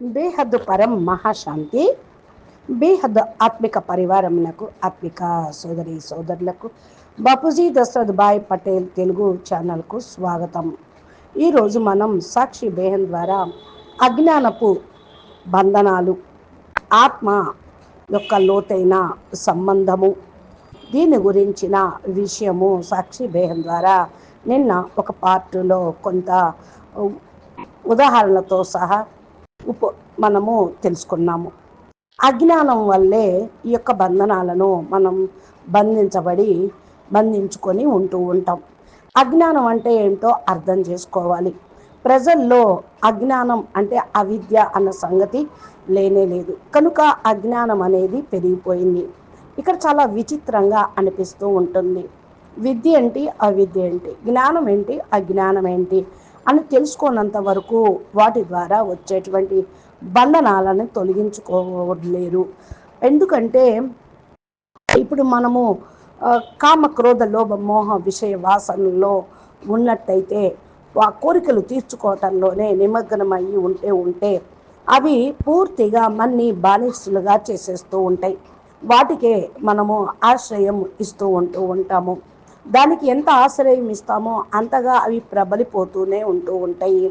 బేహద్దు పరం మహాశాంతి బేహద్దు ఆత్మిక పరివారమునకు ఆత్మిక సోదరి సోదరులకు బాపూజీ దశరథ్ భాయ్ పటేల్ తెలుగు ఛానల్కు స్వాగతం. ఈరోజు మనం సాక్షి బేహన్ ద్వారా అజ్ఞానపు బంధనాలు ఆత్మ యొక్క లోతైన సంబంధము దీని గురించిన విషయము సాక్షి బేహన్ ద్వారా నిన్న ఒక పార్టులో కొంత ఉదాహరణలతో సహా ఉప మనము తెలుసుకున్నాము. అజ్ఞానం వల్లే ఈ యొక్క బంధనాలను మనం బంధించబడి బంధించుకొని ఉంటూ ఉంటాం. అజ్ఞానం అంటే ఏంటో అర్థం చేసుకోవాలి. ప్రజల్లో అజ్ఞానం అంటే అవిద్య అన్న సంగతి లేనే లేదు. కనుక అజ్ఞానం అనేది పెరిగిపోయింది. ఇక్కడ చాలా విచిత్రంగా అనిపిస్తూ ఉంటుంది. విద్య ఏంటి? అవిద్య ఏంటి? జ్ఞానం ఏంటి? అజ్ఞానం ఏంటి? అని తెలుసుకోనంత వరకు వాటి ద్వారా వచ్చేటువంటి బంధనాలను తొలగించుకోలేరు. ఎందుకంటే ఇప్పుడు మనము కామ క్రోధ లోభ మోహ విషయ వాసనలో ఉన్నట్టయితే ఆ కోరికలు తీర్చుకోవటంలోనే నిమగ్నమయ్యి ఉంటే ఉంటే అవి పూర్తిగా మన్ని బానిసులుగా చేసేస్తూ ఉంటాయి. వాటికే మనము ఆశ్రయం ఇస్తూ ఉంటూ ఉంటాము. దానికి ఎంత ఆశ్రయం ఇస్తామో అంతగా అవి ప్రబలిపోతూనే ఉంటూ ఉంటాయి.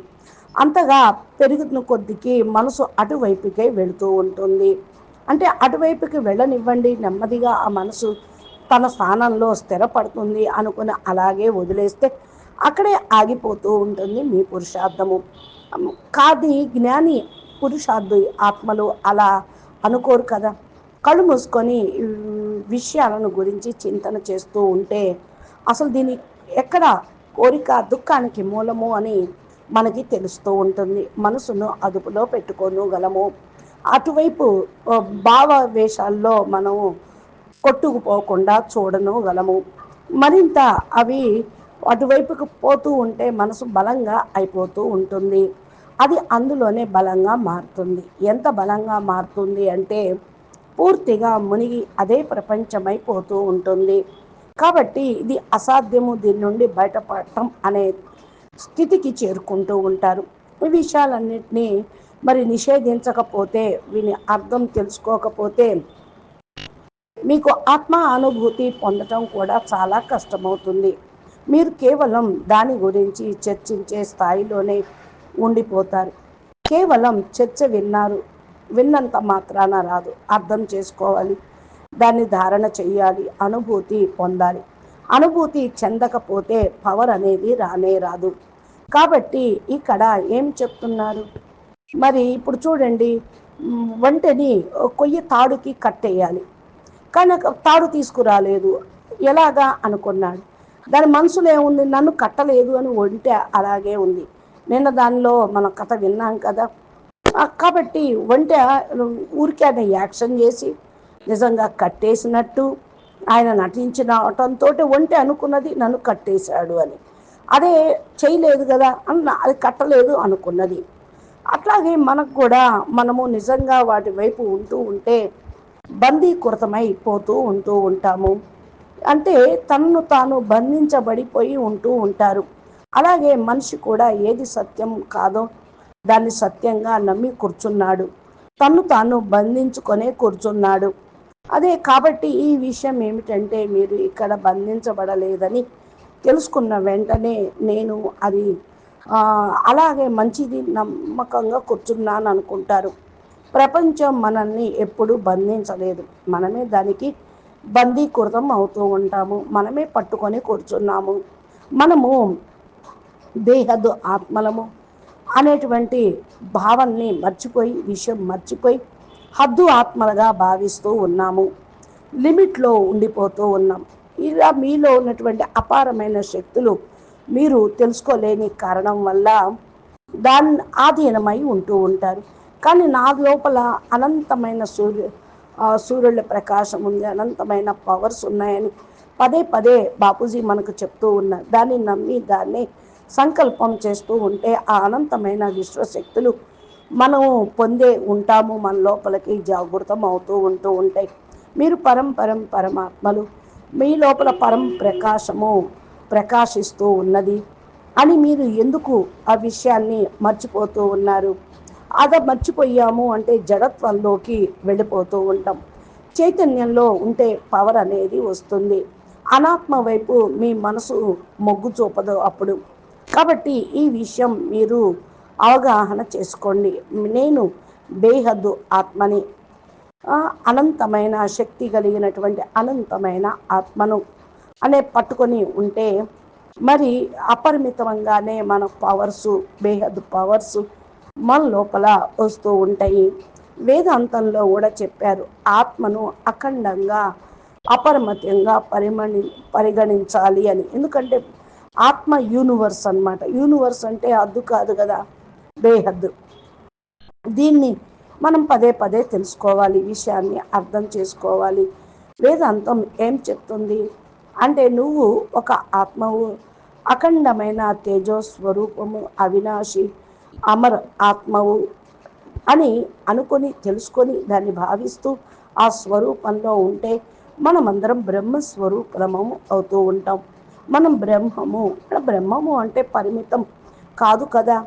అంతగా పెరుగుతున్న కొద్దికి మనసు అటువైపుకే వెళుతూ ఉంటుంది. అంటే అటువైపుకి వెళ్ళనివ్వండి నెమ్మదిగా ఆ మనసు తన స్థానంలో స్థిరపడుతుంది అనుకుని అలాగే వదిలేస్తే అక్కడే ఆగిపోతూ ఉంటుంది మీ పురుషార్థము. కాది జ్ఞాని పురుషార్థు ఆత్మలు అలా అనుకోరు కదా. కళ్ళు మూసుకొని విషయాలను గురించి చింతన చేస్తూ ఉంటే అసలు దీని ఎక్కడ కోరిక దుఃఖానికి మూలము అని మనకి తెలుస్తూ ఉంటుంది. మనసును అదుపులో పెట్టుకోగలము అటువైపు భావవేషాల్లో మనం కొట్టుకుపోకుండా చూడను గలము మరింత అవి అటువైపుకు పోతూ ఉంటే మనసు బలంగా అయిపోతూ ఉంటుంది. అది అందులోనే బలంగా మారుతుంది. ఎంత బలంగా మారుతుంది అంటే పూర్తిగా మునిగి అదే ప్రపంచమైపోతూ ఉంటుంది. కాబట్టి ఇది అసాధ్యము దీని నుండి బయటపడటం అనే స్థితికి చేరుకుంటూ ఉంటారు. ఈ విషయాలన్నింటినీ మరి నిషేధించకపోతే వీని అర్థం తెలుసుకోకపోతే మీకు ఆత్మ అనుభూతి పొందటం కూడా చాలా కష్టమవుతుంది. మీరు కేవలం దాని గురించి చర్చించే స్థాయిలోనే ఉండిపోతారు. కేవలం చర్చ విన్నారు విన్నంత మాత్రాన రాదు. అర్థం చేసుకోవాలి. దాన్ని ధారణ చేయాలి అనుభూతి పొందాలి. అనుభూతి చెందకపోతే పవర్ అనేది రానే రాదు. కాబట్టి ఇక్కడ ఏం చెప్తున్నారు? మరి ఇప్పుడు చూడండి వంటని కొయ్య తాడుకి కట్టేయాలి కానీ తాడు తీసుకురాలేదు. ఎలాగా అనుకున్నాడు? దాని మనసులో ఏముంది? నన్ను కట్టలేదు అని ఒంటె అలాగే ఉంది. నిన్న దానిలో మన కథ విన్నాం కదా? కాబట్టి ఒంటె ఊరికే యాక్షన్ చేసి నిజంగా కట్టేసినట్టు ఆయన నటించిన ఆటంతో ఒంటి అనుకున్నది నన్ను కట్టేశాడు అని. అదే చేయలేదు కదా అన్న అది కట్టలేదు అనుకున్నది. అట్లాగే మనకు కూడా మనము నిజంగా వాటి వైపు ఉంటూ ఉంటే బందీకృతమైపోతూ ఉంటూ ఉంటాము. అంటే తనను తాను బంధించబడిపోయి ఉంటూ ఉంటారు. అలాగే మనిషి కూడా ఏది సత్యం కాదో దాన్ని సత్యంగా నమ్మి కూర్చున్నాడు. తను తాను బంధించుకొనే కూర్చున్నాడు. అదే కాబట్టి ఈ విషయం ఏమిటంటే మీరు ఇక్కడ బంధించబడలేదని తెలుసుకున్న వెంటనే నేను అది అలాగే మంచిది నమ్మకంగా కూర్చున్నాను అనుకుంటారు. ప్రపంచం మనల్ని ఎప్పుడూ బంధించలేదు. మనమే దానికి బందీకృతం అవుతూ ఉంటాము. మనమే పట్టుకొని కూర్చున్నాము. మనము దేహదు ఆత్మలము అనేటువంటి భావాన్ని మర్చిపోయి విషయం మర్చిపోయి హద్దు ఆత్మలుగా భావిస్తూ ఉన్నాము. లిమిట్లో ఉండిపోతూ ఉన్నాం. ఇలా మీలో ఉన్నటువంటి అపారమైన శక్తులు మీరు తెలుసుకోలేని కారణం వల్ల దాని ఆధీనమై ఉంటూ ఉంటారు. కానీ నా లోపల అనంతమైన సూర్య సూర్యుల ప్రకాశం ఉంది. అనంతమైన పవర్స్ ఉన్నాయని పదే పదే బాపూజీ మనకు చెప్తూ ఉన్నారు. దాన్ని నమ్మి దాన్ని సంకల్పం చేస్తూ ఉంటే ఆ అనంతమైన విశ్వశక్తులు మనము పొందే ఉంటాము మన లోపలికి జాగృతం అవుతూ ఉంటూ ఉంటాయి మీరు పరంపరం పరమాత్మలు మీ లోపల పరం ప్రకాశము ప్రకాశిస్తూ ఉన్నది అని మీరు ఎందుకు ఆ విషయాన్ని మర్చిపోతూ ఉన్నారు? అద మర్చిపోయాము అంటే జడత్వంలోకి వెళ్ళిపోతూ ఉంటాం. చైతన్యంలో ఉంటే పవర్ అనేది వస్తుంది. అనాత్మ వైపు మీ మనసు మొగ్గు చూపదు అప్పుడు. కాబట్టి ఈ విషయం మీరు అవగాహన చేసుకోండి. నేను బేహద్దు ఆత్మని అనంతమైన శక్తి కలిగినటువంటి అనంతమైన ఆత్మను అనే పట్టుకొని ఉంటే మరి అపరిమితంగానే మన పవర్సు బేహద్దు పవర్సు మన లోపల వస్తూ ఉంటాయి. వేదాంతంలో కూడా చెప్పారు ఆత్మను అఖండంగా అపరిమితంగా పరిమణి పరిగణించాలి అని. ఎందుకంటే ఆత్మ యూనివర్స్ అనమాట యూనివర్స్ అంటే అద్దు కాదు కదా. బేహద్దు. దీన్ని మనం పదే పదే తెలుసుకోవాలి విషయాన్ని అర్థం చేసుకోవాలి. వేదాంతం ఏం చెప్తుంది? అంటే నువ్వు ఒక ఆత్మవు అఖండమైన తేజో స్వరూపము అవినాశి అమర్ ఆత్మవు అని అనుకొని తెలుసుకొని దాన్ని భావిస్తూ ఆ స్వరూపంలో ఉంటే మనమందరం బ్రహ్మస్వరూపము అవుతూ ఉంటాం. మనం బ్రహ్మము. బ్రహ్మము అంటే పరిమితం కాదు కదా?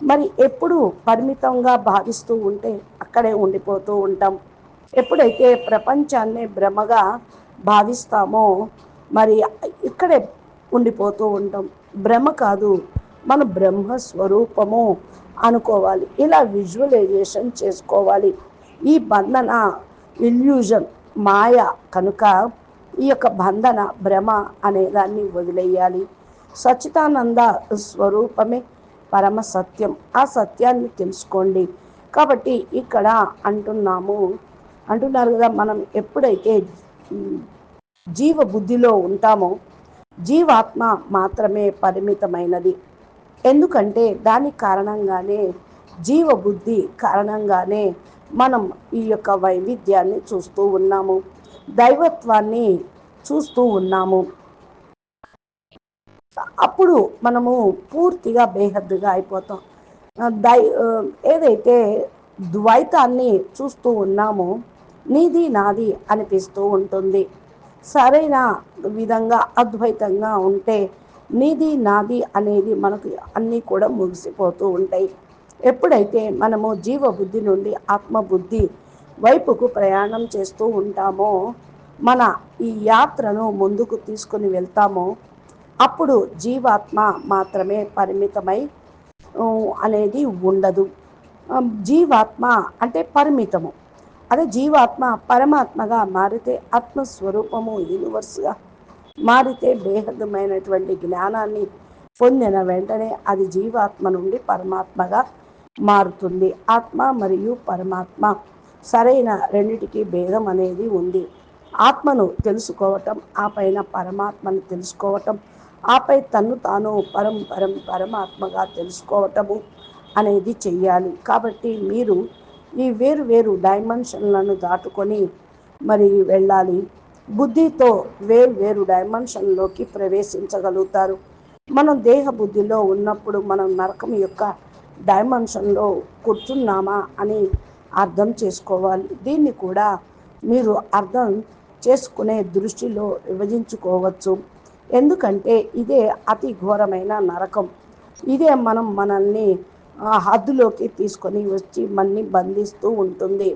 మరి ఎప్పుడు పరిమితంగా భావిస్తూ ఉంటే అక్కడే ఉండిపోతూ ఉంటాం. ఎప్పుడైతే ప్రపంచాన్ని భ్రమగా భావిస్తామో మరి ఇక్కడే ఉండిపోతూ ఉంటాం. భ్రమ కాదు మన బ్రహ్మ స్వరూపము అనుకోవాలి. ఇలా విజువలైజేషన్ చేసుకోవాలి. ఈ బంధన ఇల్యూజన్ మాయ కనుక ఈ యొక్క బంధన భ్రమ అనే దాన్ని వదిలేయాలి. సచితానంద స్వరూపమే పరమ సత్యం. ఆ సత్యాన్ని తెలుసుకోండి. కాబట్టి ఇక్కడ అంటున్నాము. అంటున్నారు కదా మనం ఎప్పుడైతే జీవ బుద్ధిలో ఉంటామో జీవాత్మ మాత్రమే పరిమితమైనది. ఎందుకంటే దాని కారణంగానే జీవ బుద్ధి కారణంగానే మనం ఈ యొక్క వైవిధ్యాన్ని చూస్తూ ఉన్నాము. దైవత్వాన్ని చూస్తూ ఉన్నాము. అప్పుడు మనము పూర్తిగా బేహద్దుగా అయిపోతాం. దై ఏదైతే ద్వైతాన్ని చూస్తూ ఉన్నామో నీది నాది అనిపిస్తూ ఉంటుంది. సరైన విధంగా అద్వైతంగా ఉంటే నీది నాది అనేది మనకు అన్నీ కూడా ముగిసిపోతూ ఉంటాయి. ఎప్పుడైతే మనము జీవబుద్ధి నుండి ఆత్మబుద్ధి వైపుకు ప్రయాణం చేస్తూ ఉంటామో మన ఈ యాత్రను ముందుకు తీసుకుని వెళ్తామో అప్పుడు జీవాత్మ మాత్రమే పరిమితమై అనేది ఉండదు. జీవాత్మ అంటే పరిమితము. అదే జీవాత్మ పరమాత్మగా మారితే ఆత్మస్వరూపము యూనివర్స్గా మారితే బేహదమైనటువంటి జ్ఞానాన్ని పొందిన వెంటనే అది జీవాత్మ నుండి పరమాత్మగా మారుతుంది. ఆత్మ మరియు పరమాత్మ సరైన రెండిటికి భేదం అనేది ఉంది. ఆత్మను తెలుసుకోవటం ఆ పైన పరమాత్మను తెలుసుకోవటం ఆపై తన్ను తాను పరం పరం పరమాత్మగా తెలుసుకోవటము అనేది చెయ్యాలి. కాబట్టి మీరు ఈ వేరు వేరు డైమెన్షన్లను దాటుకొని మరి వెళ్ళాలి. బుద్ధితో వేరు వేరు డైమెన్షన్లోకి ప్రవేశించగలుగుతారు. మనం దేహ బుద్ధిలో ఉన్నప్పుడు మనం నరకం యొక్క డైమెన్షన్లో కూర్చున్నామా అని అర్థం చేసుకోవాలి. దీన్ని కూడా మీరు అర్థం చేసుకునే దృష్టిలో విభజించుకోవచ్చు. ఎందుకంటే ఇదే అతి ఘోరమైన నరకం. ఇదే మనం మనల్ని హద్దులోకి తీసుకొని వచ్చి మన్ని బంధిస్తూ ఉంటుంది.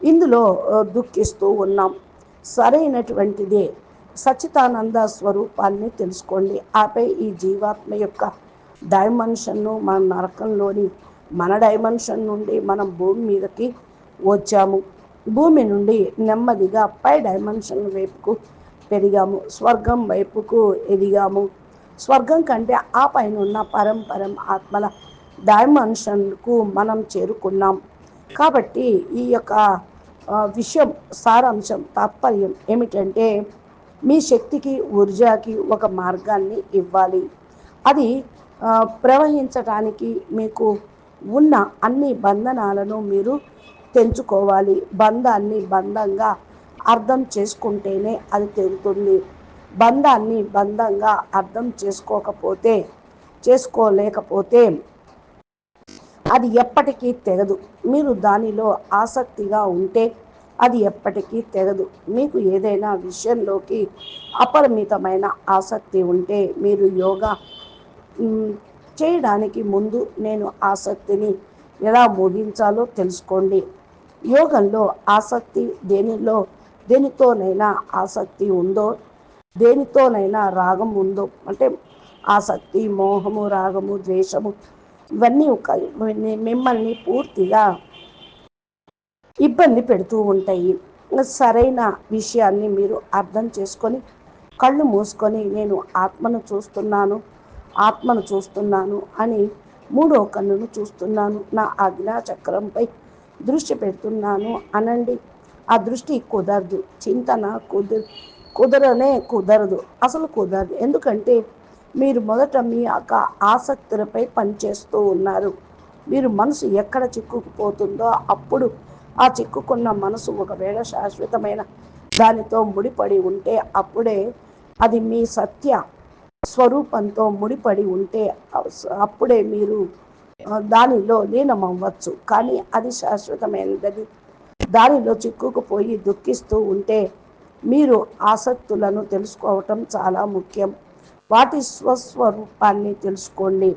ఇందులో దుఃఖిస్తూ ఉన్నాం. సరైనటువంటిదే. సచితానంద స్వరూపాన్ని తెలుసుకోండి. ఆపై ఈ జీవాత్మ యొక్క డైమెన్షన్ను మన నరకంలోని మన డైమెన్షన్ నుండి మనం భూమి మీదకి వచ్చాము. భూమి నుండి నెమ్మదిగా పై డైమెన్షన్ వైపుకు పెరిగాము స్వర్గం వైపుకు ఎదిగాము. స్వర్గం కంటే ఆ పైన ఉన్న పరంపరం ఆత్మల డైమెన్షన్కు మనం చేరుకున్నాం. కాబట్టి ఈ యొక్క విషయం సారాంశం తాత్పర్యం ఏమిటంటే మీ శక్తికి ఊర్జాకి ఒక మార్గాన్ని ఇవ్వాలి. అది ప్రవహించటానికి మీకు ఉన్న అన్ని బంధనాలను మీరు తెంచుకోవాలి. బంధాన్ని బంధంగా అర్థం చేసుకుంటేనే అది తెగుతుంది బంధాన్ని బంధంగా అర్థం చేసుకోకపోతే చేసుకోలేకపోతే అది ఎప్పటికీ తెగదు. మీరు దానిలో ఆసక్తిగా ఉంటే అది ఎప్పటికీ తెగదు. మీకు ఏదైనా విషయంలోకి అపరిమితమైన ఆసక్తి ఉంటే మీరు యోగా చేయడానికి ముందు నేను ఆసక్తిని ఎలా ముగించాలో తెలుసుకోండి. యోగంలో ఆసక్తి దేనిలో దేనితోనైనా ఆసక్తి ఉందో దేనితోనైనా రాగం ఉందో అంటే ఆసక్తి మోహము రాగము ద్వేషము ఇవన్నీ ఒక మిమ్మల్ని పూర్తిగా ఇబ్బంది పెడుతూ ఉంటాయి. సరైన విషయాన్ని మీరు అర్థం చేసుకొని కళ్ళు మూసుకొని నేను ఆత్మను చూస్తున్నాను ఆత్మను చూస్తున్నాను అని మూడో కన్నును చూస్తున్నాను నా ఆజ్ఞా చక్రంపై దృష్టి పెడుతున్నాను అనండి. ఆ దృష్టి కుదరదు. చింతన కుదర కుదరనే కుదరదు. అసలు కుదరదు. ఎందుకంటే మీరు మొదట మీ యొక్క ఆసక్తులపై పనిచేస్తూ ఉన్నారు. మీరు మనసు ఎక్కడ చిక్కుకుపోతుందో అప్పుడు ఆ చిక్కుకున్న మనసు ఒకవేళ శాశ్వతమైన దానితో ముడిపడి ఉంటే అప్పుడే అది మీ సత్య స్వరూపంతో ముడిపడి ఉంటే అప్పుడే మీరు దానిలో లీనమవ్వచ్చు. కానీ అది శాశ్వతమైనది. దానిలో చిక్కుకుపోయి దుఃఖిస్తూ ఉంటే మీరు ఆసక్తులను తెలుసుకోవటం చాలా ముఖ్యం. వాటి స్వస్వరూపాన్ని తెలుసుకోండి.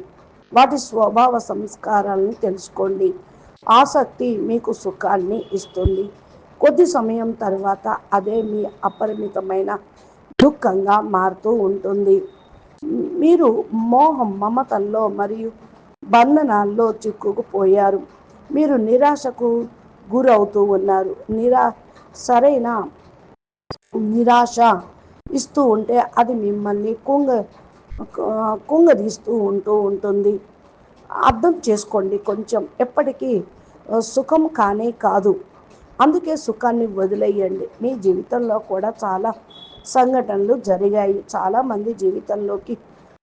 వాటి స్వభావ సంస్కారాలను తెలుసుకోండి. ఆసక్తి మీకు సుఖాన్ని ఇస్తుంది. కొద్ది సమయం తర్వాత అదే మీ అపరిమితమైన దుఃఖంగా మారుతూ ఉంటుంది. మీరు మోహం మమతల్లో మరియు బంధనాల్లో చిక్కుకుపోయారు. మీరు నిరాశకు గురవుతూ ఉన్నారు. నిరా సరైన నిరాశ ఇస్తూ ఉంటే అది మిమ్మల్ని కుంగ కుంగదీస్తూ ఉంటూ ఉంటుంది. అర్థం చేసుకోండి కొంచెం. ఎప్పటికీ సుఖం కానే కాదు. అందుకే సుఖాన్ని వదిలేయండి. మీ జీవితంలో కూడా చాలా సంఘటనలు జరిగాయి. చాలామంది జీవితంలోకి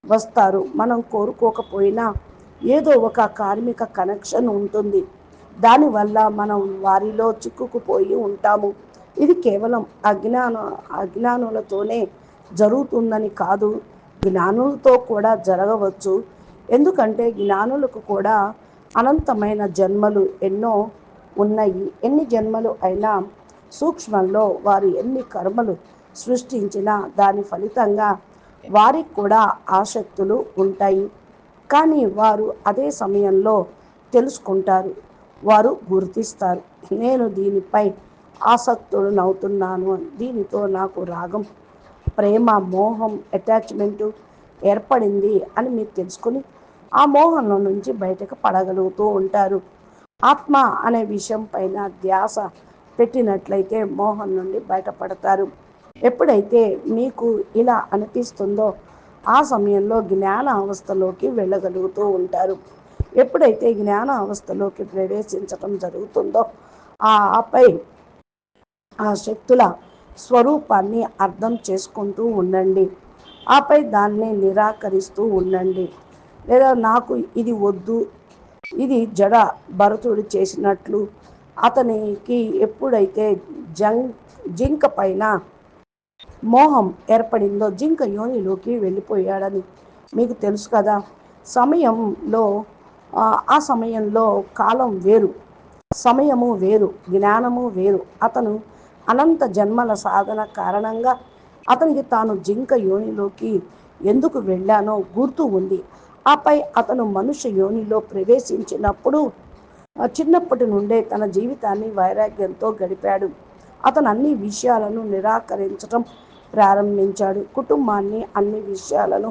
వస్తారు. మనం కోరుకోకపోయినా ఏదో ఒక కార్మిక కనెక్షన్ ఉంటుంది. దానివల్ల మనం వారిలో చిక్కుకుపోయి ఉంటాము. ఇది కేవలం అజ్ఞాన అజ్ఞానులతోనే జరుగుతుందని కాదు జ్ఞానులతో కూడా జరగవచ్చు. ఎందుకంటే జ్ఞానులకు కూడా అనంతమైన జన్మలు ఎన్నో ఉన్నాయి. ఎన్ని జన్మలు అయినా సూక్ష్మంలో వారు ఎన్ని కర్మలు సృష్టించినా దాని ఫలితంగా వారికి కూడా ఆసక్తులు ఉంటాయి. కానీ వారు అదే సమయంలో తెలుసుకుంటారు. వారు గుర్తిస్తారు. నేను దీనిపై ఆసక్తుడునవుతున్నాను దీనితో నాకు రాగం ప్రేమ మోహం అటాచ్మెంటు ఏర్పడింది అని మీరు తెలుసుకుని ఆ మోహంలో నుంచి బయటకు పడగలుగుతూ ఉంటారు. ఆత్మ అనే విషయం పైన ధ్యాస పెట్టినట్లయితే మోహం నుండి బయటపడతారు. ఎప్పుడైతే మీకు ఇలా అనిపిస్తుందో ఆ సమయంలో జ్ఞాన అవస్థలోకి వెళ్ళగలుగుతూ ఉంటారు. ఎప్పుడైతే జ్ఞాన అవస్థలోకి ప్రవేశించటం జరుగుతుందో ఆ ఆపై ఆ శక్తుల స్వరూపాన్ని అర్థం చేసుకుంటూ ఉండండి. ఆపై దాన్ని నిరాకరిస్తూ ఉండండి. లేదా నాకు ఇది వద్దు ఇది జడ భరతుడు చేసినట్లు అతనికి ఎప్పుడైతే జంగ్ జింక పైన మోహం ఏర్పడిందో జింక యోనిలోకి వెళ్ళిపోయాడని మీకు తెలుసు కదా. సమయంలో ఆ సమయంలో కాలం వేరు సమయము వేరు జ్ఞానము వేరు. అతను అనంత జన్మల సాధన కారణంగా అతనికి తాను జింక యోనిలోకి ఎందుకు వెళ్ళానో గుర్తు ఉంది. ఆపై అతను మనుష్య యోనిలో ప్రవేశించినప్పుడు చిన్నప్పటి నుండే తన జీవితాన్ని వైరాగ్యంతో గడిపాడు. అతను అన్ని విషయాలను నిరాకరించడం ప్రారంభించాడు. కుటుంబాన్ని అన్ని విషయాలను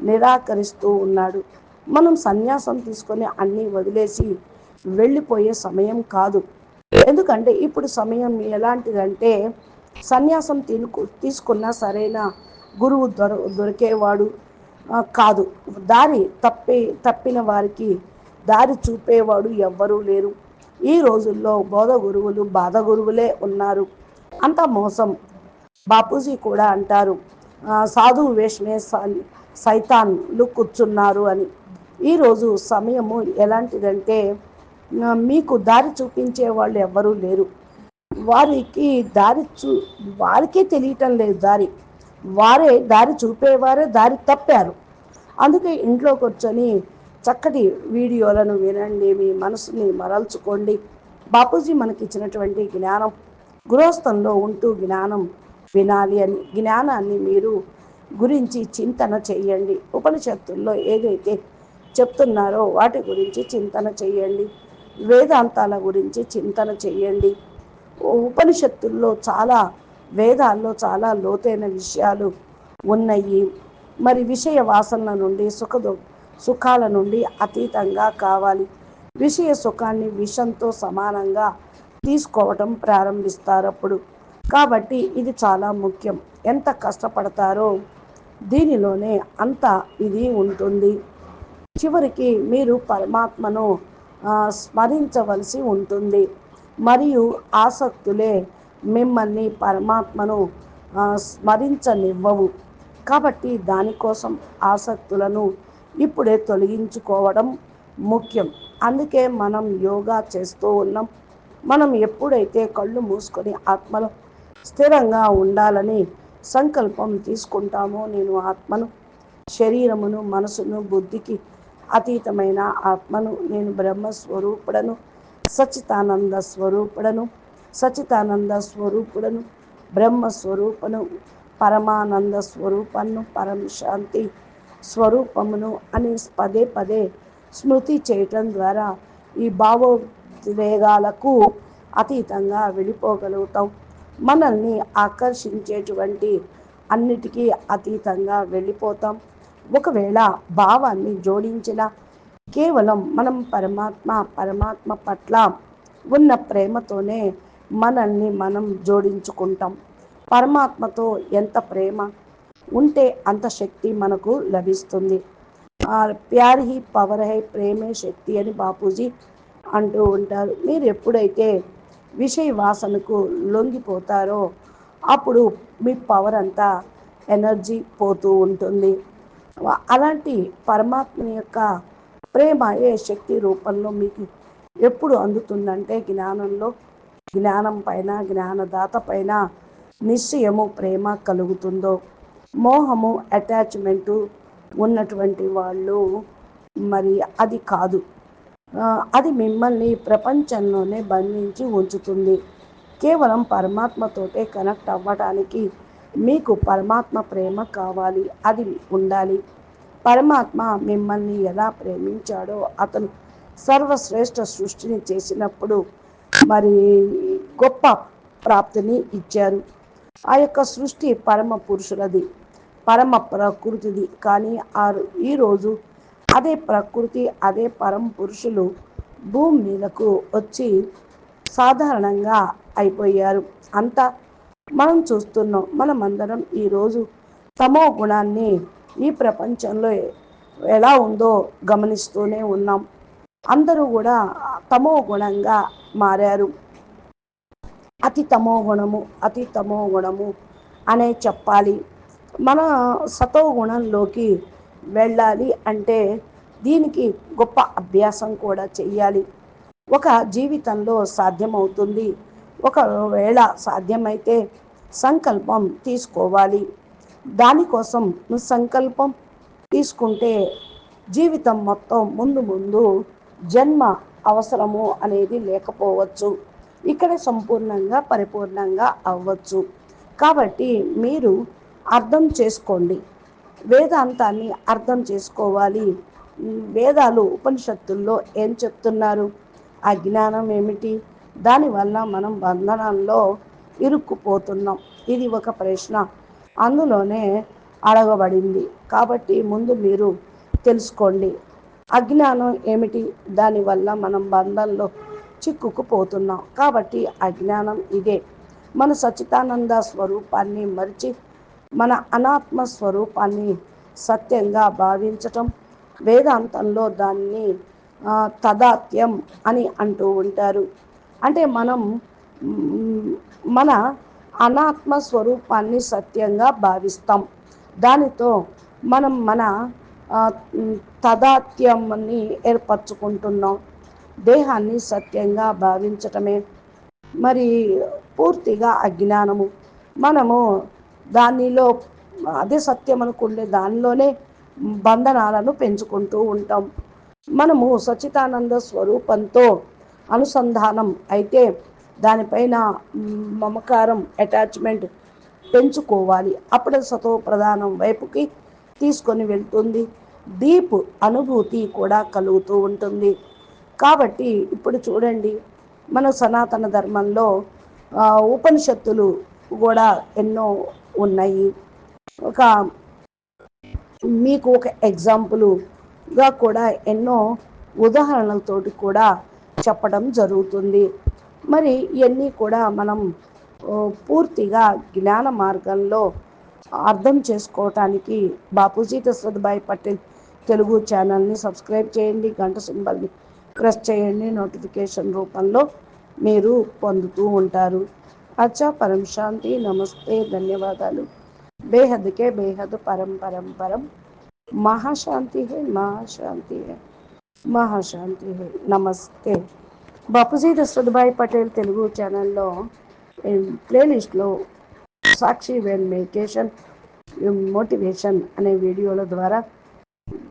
నిరాకరిస్తూ ఉన్నాడు. మనం సన్యాసం తీసుకొని అన్నీ వదిలేసి వెళ్ళిపోయే సమయం కాదు. ఎందుకంటే ఇప్పుడు సమయం ఎలాంటిదంటే సన్యాసం తీసుకు తీసుకున్న సరైన గురువు దొర దొరికేవాడు కాదు. దారి తప్పి తప్పిన వారికి దారి చూపేవాడు ఎవ్వరూ లేరు. ఈ రోజుల్లో బోధ గురువులు బాధ గురువులే ఉన్నారు. అంత మోసం. బాపూజీ కూడా అంటారు సాధువు వేషమే సైతాన్లు కూర్చున్నారు అని. ఈరోజు సమయము ఎలాంటిదంటే మీకు దారి చూపించే వాళ్ళు ఎవ్వరూ లేరు. వారికి దారి చూ వారికే తెలియటం లేదు దారి. వారే దారి చూపేవారే దారి తప్పారు. అందుకే ఇంట్లో కూర్చొని చక్కటి వీడియోలను వినండి మీ మనసుని మరల్చుకోండి. బాపూజీ మనకి ఇచ్చినటువంటి జ్ఞానం గృహస్థంలో ఉంటూ జ్ఞానం వినాలి అని జ్ఞానాన్ని మీరు గురించి చింతన చేయండి. ఉపనిషత్తుల్లో ఏదైతే చెప్తున్నారో వాటి గురించి చింతన చేయండి. వేదాంతాల గురించి చింతన చేయండి. ఉపనిషత్తుల్లో చాలా వేదాల్లో చాలా లోతైన విషయాలు ఉన్నాయి. మరి విషయ వాసనల నుండి సుఖ సుఖాల నుండి అతీతంగా కావాలి. విషయ సుఖాన్ని విషంతో సమానంగా తీసుకోవటం ప్రారంభిస్తారు అప్పుడు. కాబట్టి ఇది చాలా ముఖ్యం. ఎంత కష్టపడతారో దీనిలోనే అంత ఇది ఉంటుంది. చివరికి మీరు పరమాత్మను స్మరించవలసి ఉంటుంది. మరియు ఆసక్తులే మిమ్మల్ని పరమాత్మను స్మరించనివ్వవు. కాబట్టి దానికోసం ఆసక్తులను ఇప్పుడే తొలగించుకోవడం ముఖ్యం. అందుకే మనం యోగా చేస్తూ ఉన్నాం. మనం ఎప్పుడైతే కళ్ళు మూసుకొని ఆత్మలో స్థిరంగా ఉండాలని సంకల్పం తీసుకుంటామో నేను ఆత్మను శరీరమును మనసును బుద్ధికి అతీతమైన ఆత్మను నేను బ్రహ్మస్వరూపుడను సచితానంద స్వరూపుడను సచితానంద స్వరూపుడను బ్రహ్మస్వరూపను పరమానంద స్వరూపను పరం శాంతి స్వరూపమును అని పదే పదే స్మృతి చేయటం ద్వారా ఈ భావోద్వేగాలకు అతీతంగా వెళ్ళిపోగలుగుతాం. మనల్ని ఆకర్షించేటువంటి అన్నిటికీ అతీతంగా వెళ్ళిపోతాం. ఒకవేళ భావాన్ని జోడించిన కేవలం మనం పరమాత్మ పరమాత్మ పట్ల ఉన్న ప్రేమతోనే మనల్ని మనం జోడించుకుంటాం. పరమాత్మతో ఎంత ప్రేమ ఉంటే అంత శక్తి మనకు లభిస్తుంది. ప్యార్ హీ పవర్ హై ప్రేమే శక్తి అని బాపూజీ అంటూ ఉంటారు. మీరు ఎప్పుడైతే విషయ వాసనకు లొంగిపోతారో అప్పుడు మీ పవర్ అంతా ఎనర్జీ పోతూ ఉంటుంది. అలాంటి పరమాత్మ యొక్క ప్రేమ ఏ శక్తి రూపంలో మీకు ఎప్పుడు అందుతుందంటే జ్ఞానంలో? జ్ఞానం పైన జ్ఞానదాత పైన నిశ్చయము ప్రేమ కలుగుతుందో? మోహము అటాచ్మెంటు ఉన్నటువంటి వాళ్ళు మరి అది కాదు. అది మిమ్మల్ని ప్రపంచంలోనే బంధించి ఉంచుతుంది. కేవలం పరమాత్మతోటే కనెక్ట్ అవ్వడానికి మీకు పరమాత్మ ప్రేమ కావాలి అది ఉండాలి. పరమాత్మ మిమ్మల్ని ఎలా ప్రేమించాడో అతను సర్వశ్రేష్ఠ సృష్టిని చేసినప్పుడు మరి గొప్ప ప్రాప్తిని ఇచ్చారు. ఆ యొక్క సృష్టి పరమ పురుషులది పరమ ప్రకృతిది. కానీ ఆ ఈరోజు అదే ప్రకృతి అదే పరమ పురుషులు భూమి మీదకు వచ్చి సాధారణంగా అయిపోయారు. అంతా మనం చూస్తున్నాం. మనమందరం ఈరోజు తమో గుణాన్ని ఈ ప్రపంచంలో ఎలా ఉందో గమనిస్తూనే ఉన్నాం. అందరూ కూడా తమో గుణంగా మారారు. అతి తమో గుణము అతి తమో గుణము అనే చెప్పాలి. మన సతో గుణంలోకి వెళ్ళాలి అంటే దీనికి గొప్ప అభ్యాసం కూడా చెయ్యాలి. ఒక జీవితంలో సాధ్యమవుతుంది. ఒకవేళ సాధ్యమైతే సంకల్పం తీసుకోవాలి. దానికోసం సంకల్పం తీసుకుంటే జీవితం మొత్తం ముందు ముందు జన్మ అవసరము అనేది లేకపోవచ్చు. ఇక్కడ సంపూర్ణంగా పరిపూర్ణంగా అవ్వచ్చు. కాబట్టి మీరు అర్థం చేసుకోండి. వేదాంతాన్ని అర్థం చేసుకోవాలి. వేదాలు ఉపనిషత్తుల్లో ఏం చెప్తున్నారు? అజ్ఞానం ఏమిటి? దానివల్ల మనం బంధనంలో ఇరుక్కుపోతున్నాం. ఇది ఒక ప్రశ్న. అందులోనే అడగబడింది. కాబట్టి ముందు మీరు తెలుసుకోండి. అజ్ఞానం ఏమిటి? దానివల్ల మనం బంధంలో చిక్కుకుపోతున్నాం. కాబట్టి అజ్ఞానం ఇదే. మన సచితానంద స్వరూపాన్ని మరిచి మన అనాత్మ స్వరూపాన్ని సత్యంగా భావించటం వేదాంతంలో దాన్ని తదాత్యం అని అంటూ ఉంటారు. అంటే మనం మన అనాత్మ స్వరూపాన్ని సత్యంగా భావిస్తాం. దానితో మనం మన తదాత్యాన్ని ఏర్పరచుకుంటున్నాం. దేహాన్ని సత్యంగా భావించటమే. మరి పూర్తిగా అజ్ఞానము. మనము దానిలో అదే సత్యం అనుకునే దానిలోనే బంధనాలను పెంచుకుంటూ ఉంటాం. మనము సచితానంద స్వరూపంతో అనుసంధానం అయితే దానిపైన మమకారం అటాచ్మెంట్ పెంచుకోవాలి. అప్పుడే సతో ప్రధానం వైపుకి తీసుకొని వెళ్తుంది. డీప్ అనుభూతి కూడా కలుగుతూ ఉంటుంది. కాబట్టి ఇప్పుడు చూడండి మన సనాతన ధర్మంలో ఉపనిషత్తులు కూడా ఎన్నో ఉన్నాయి. ఒక మీకు ఒక ఎగ్జాంపుల్గా కూడా ఎన్నో ఉదాహరణలతోటి కూడా చెప్పడం జరుగుతుంది. మరి ఇవన్నీ కూడా మనం పూర్తిగా జ్ఞాన మార్గంలో అర్థం చేసుకోవటానికి బాపూజీ దశరథభాయ్ పటేల్ తెలుగు ఛానల్ని సబ్స్క్రైబ్ చేయండి గంట సింబల్ని ప్రెస్ చేయండి నోటిఫికేషన్ రూపంలో మీరు పొందుతూ ఉంటారు. అచ్చా పరం శాంతి నమస్తే ధన్యవాదాలు. బేహద్కే బేహద్ పరం పరం పరం. మహాశాంతి హే మహాశాంతి హే. మహాశాంతి. నమస్తే. బాపూజీ దశరథభాయ్ పటేల్ తెలుగు ఛానల్లో ప్లేలిస్ట్లో సాక్షి వెన్ మెడిటేషన్ మోటివేషన్ అనే వీడియోల ద్వారా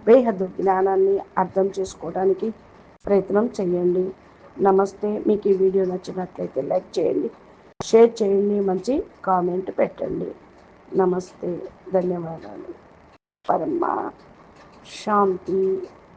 బేహద్దు జ్ఞానాన్ని అర్థం చేసుకోవడానికి ప్రయత్నం చేయండి. నమస్తే. మీకు ఈ వీడియో నచ్చినట్లయితే లైక్ చేయండి షేర్ చేయండి మంచి కామెంట్ పెట్టండి. నమస్తే. ధన్యవాదాలు. పరమ. శాంతి.